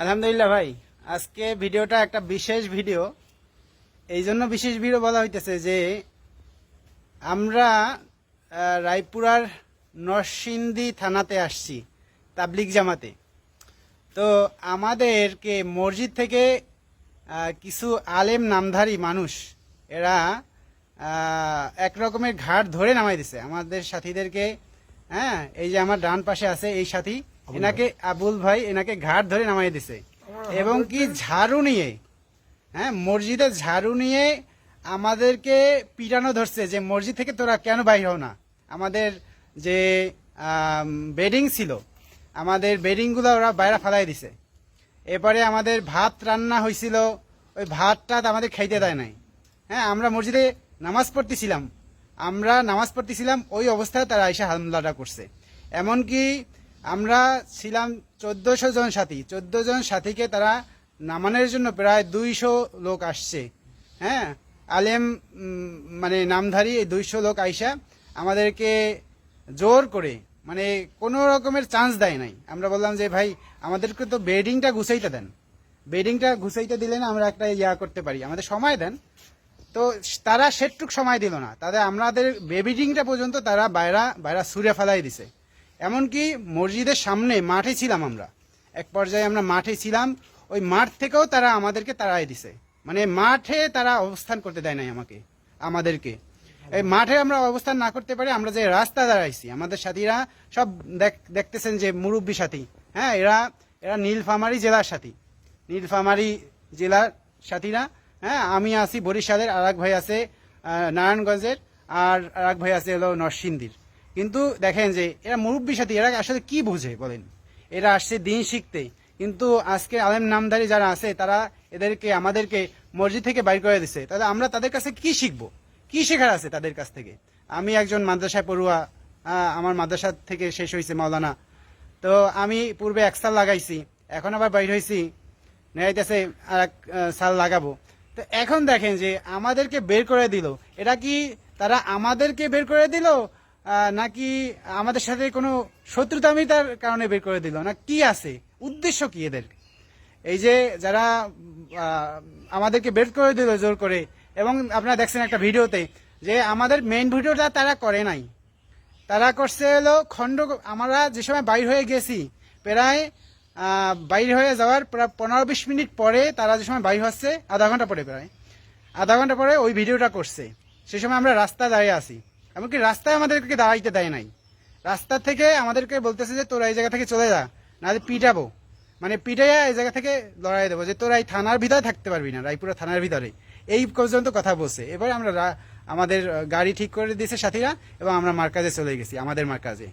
আলহামদুলিল্লাহ ভাই, আজকে ভিডিওটা একটা বিশেষ ভিডিও। এই জন্য বিশেষ ভিডিও বলা হইতেছে যে, আমরা রায়পুরার নরসিংদী থানাতে আসছি তাবলিক জামাতে। তো আমাদেরকে মসজিদ থেকে কিছু আলেম নামধারী মানুষ, এরা এক রকমের ঘাট ধরে নামাই দিছে। আমাদের সাথীদেরকে হ্যাঁ এই যে আমার ডান পাশে আছে, এই সাথী এনাকে আবুল ভাই এনাকে ঘাট ধরে নামাই দিছে। এবং কি ঝাড়ু নিয়ে হ্যাঁ মসজিদে ঝাড়ু নিয়ে আমাদেরকে পিটানো ধরছে যে মসজিদ থেকে তোরা কেন বাইর হও না? আমাদের যে বেডিং ছিল আমাদের বেডিংগুলো ওরা বাইরে ফালাই দিছে। এরপরে আমাদের ভাত রান্না হয়েছিল ওই ভাতটা আমাদের খাইতে দেয় নাই। হ্যাঁ আমরা মসজিদে নামাজ পড়তেছিলাম। আমরা নামাজ পড়তেছিলাম ওই অবস্থায় তারা এসে হামলাটা করছে। এমনকি আমরা ছিলাম চোদ্দশো জন সাথী। চোদ্দ জন সাথীকে তারা নামানোর জন্য প্রায় দুইশো লোক আসছে। হ্যাঁ? আলেম মানে নামধারী এই দুইশো লোক আইসা আমাদেরকে জোর করে মানে কোনো রকমের চান্স দেয় নাই। আমরা বললাম যে, ভাই, আমাদেরকে তো বেডিংটা গুছাইতে দেন। বেডিংটা গুছাইতে দিলে না আমরা একটা ইয়া করতে পারি। আমাদের সময় দেন। তো তারা সেটুক সময় দিল না। তাদের আমাদের বেবিডিংটা পর্যন্ত তারা বাইরা বাইরা সুরে ফেলাই দিছে। এমনকি মসজিদের সামনে মাঠে ছিলাম আমরা। এক পর্যায়ে আমরা মাঠে ছিলাম, ওই মাঠ থেকেও তারা আমাদেরকে তাড়াই দিছে। মানে মাঠে তারা অবস্থান করতে দেয় নাই আমাকে, আমাদেরকে। এই মাঠে আমরা অবস্থান না করতে পারি আমরা যে রাস্তা দাঁড়াইছি, আমাদের সাথীরা সব দেখ- দেখতেছেন যে মুরব্বী সাথী। হ্যাঁ এরা এরা নীলফামারী জেলার সাথী। নীলফামারী জেলার সাথীরা। হ্যাঁ আমি আছি বরিশালের, আর ভাই আছে নারায়ণগঞ্জের, আর আর ভাই আছে হলো নরসিংদীর। কিন্তু দেখেন যে এরা মুরব্বী সাথী, এরা আসলে কি বুঝে বলেন? এরা আসছে দিন শিখতে। কিন্তু আজকে আলেম নামধারী যারা আছে, তারা এদেরকে, আমাদেরকে মসজিদ থেকে বাইর করে দিছে। তাহলে আমরা তাদের কাছে কি শিখব? কি শেখার আছে তাদের কাছ থেকে? আমি একজন মাদ্রাসায় পড়ুয়া আমার মাদ্রাসা থেকে শেষ হয়েছে মাওলানা। তো আমি পূর্বে এক সাল লাগাইছি, এখন আবার বাইর হয়েছি। নেয়াইতেছে আর এক সাল লাগাবো। তো এখন দেখেন যে আমাদেরকে বের করে দিল। এটা কি তারা আমাদেরকে বের করে দিল? নাকি আমাদের সাথে কোনো শত্রুতামিতার কারণে বের করে দিল? না, কি আছে? উদ্দেশ্য কি এদের? এই যে যারা আমাদেরকে বের করে দিল জোর করে, এবং আপনারা দেখছেন একটা ভিডিওতে যে আমাদের মেইন ভিডিওটা তারা করে নাই। তারা করছে হলো খণ্ড, আমরা যে সময় বাইর হয়ে গেছি, প্রায় বাইর হয়ে যাওয়ার প্রায় পনেরো বিশ মিনিট পরে তারা যে সময় বাইর হচ্ছে, আধা ঘণ্টা পরে প্রায়, আধা ঘণ্টা পরে ওই ভিডিওটা করছে। সে সময় আমরা রাস্তা দাঁড়িয়ে আছি। এমনকি রাস্তায় আমাদেরকে দাঁড়াইতে দেয় নাই। রাস্তা থেকে আমাদেরকে বলতেছে যে, তোরা এই জায়গা থেকে চলে যা, নাহলে পিটাবো। মানে পিটাইয়া এই জায়গা থেকে লড়াই দেবো যে, তোরা এই থানার ভিতরে থাকতে পারবি না, রায়পুরা থানার ভিতরে। এই পর্যন্ত কথা বলছে। এবারে আমরা আমাদের গাড়ি ঠিক করে দিয়েছে সাথীরা এবং আমরা মার্কাজে চলে গেছি, আমাদের মার্কাজে।